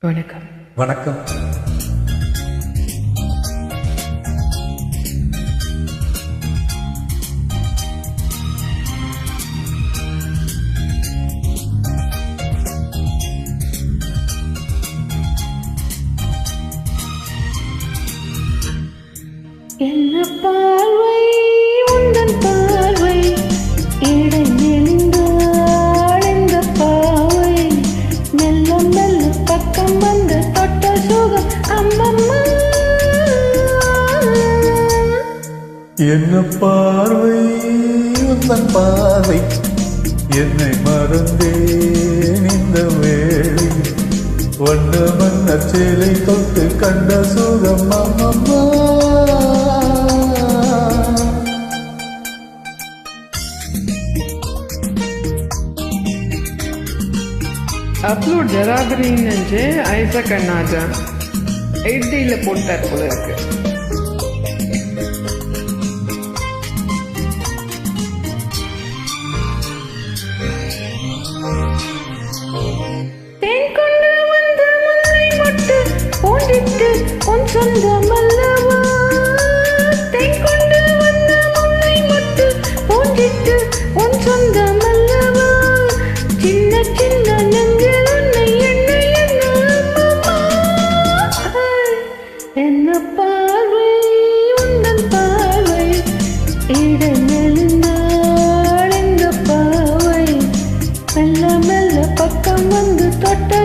வணக்கம். வணக்கம். என்ன பார்வை என்ன பார்வை? உந்தன் பார்வை. என்னை மறந்தேன் இந்த வேளை. வண்ண வண்ண சேலை தொட்டு கண்ட சுகம் அம்மம்மா. அப்லோட் ஜராபரின் ஐசக் அண்ணாஜா எயிட் போட்டார் போல இருக்கு. உன் கொண்டு வந்த முல்லை மொட்டு போன்றிட்டு உன் சின்ன சின்ன நெஞ்சில் உன்னை என்ன என்ன என்ன பார்வை? உந்தன் பார்வை. இந்த பாவை மெல்ல மெல்ல பக்கம் வந்து தொட்ட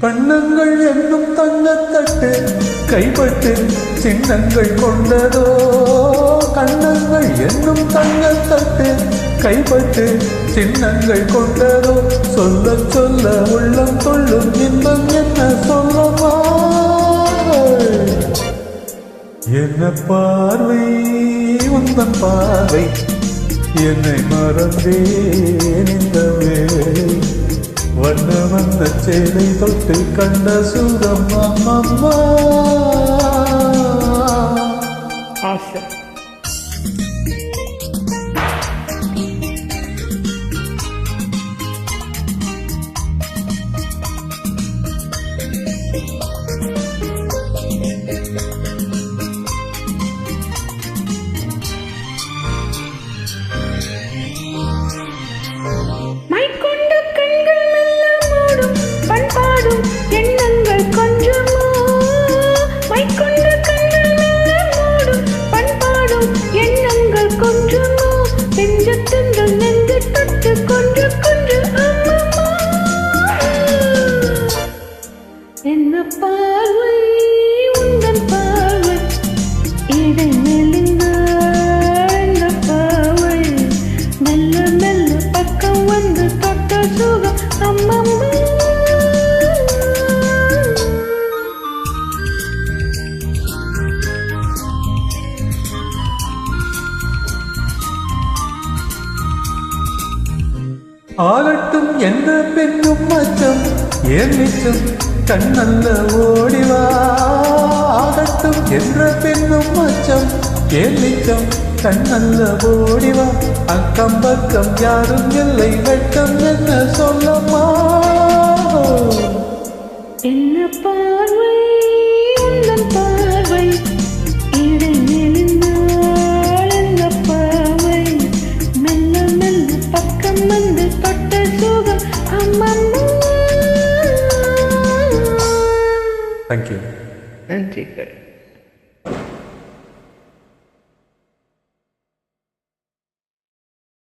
வண்ணங்கள் என்னும் தங்கத்தட்டு கைப்பட்டு சின்னங்கள் கொண்டதோ? கண்ணங்கள் என்னும் தங்கத்தட்டு கைப்பட்டு சின்னங்கள் கொண்டதோ? சொல்ல சொல்ல உள்ளம் கொள்ளும் இன்பம் என்ன சொல்லமா என்ன பார்வை? உந்தன் பார்வை. என்னை மறந்தேன் இந்த வேளை வண்ண வந்த சேலை தொட்டு கண்ட சுகம் அம்மம்மா என்ன பார்வை? உந்தன் பார்வை. இடை மெலிந்த பாவை மெல்ல மெல்ல பக்கம் வந்து தொட்ட சுகம். அம்மம்மா. ஆகட்டும் என்ன பெண்ணும் மச்சம் ஏன் மிச்சம்? கண்ணல்ல ஓடிவா ஆகட்டும் என்ற பெண்ணும் மச்சம் கேள்விக்கம் கண்ணல்ல ஓடிவா அக்கம் பக்கம் யாரும் இல்லை வெட்கம் என்ன சொல்லம்மா என்னப்பா थैंक यू ठीक है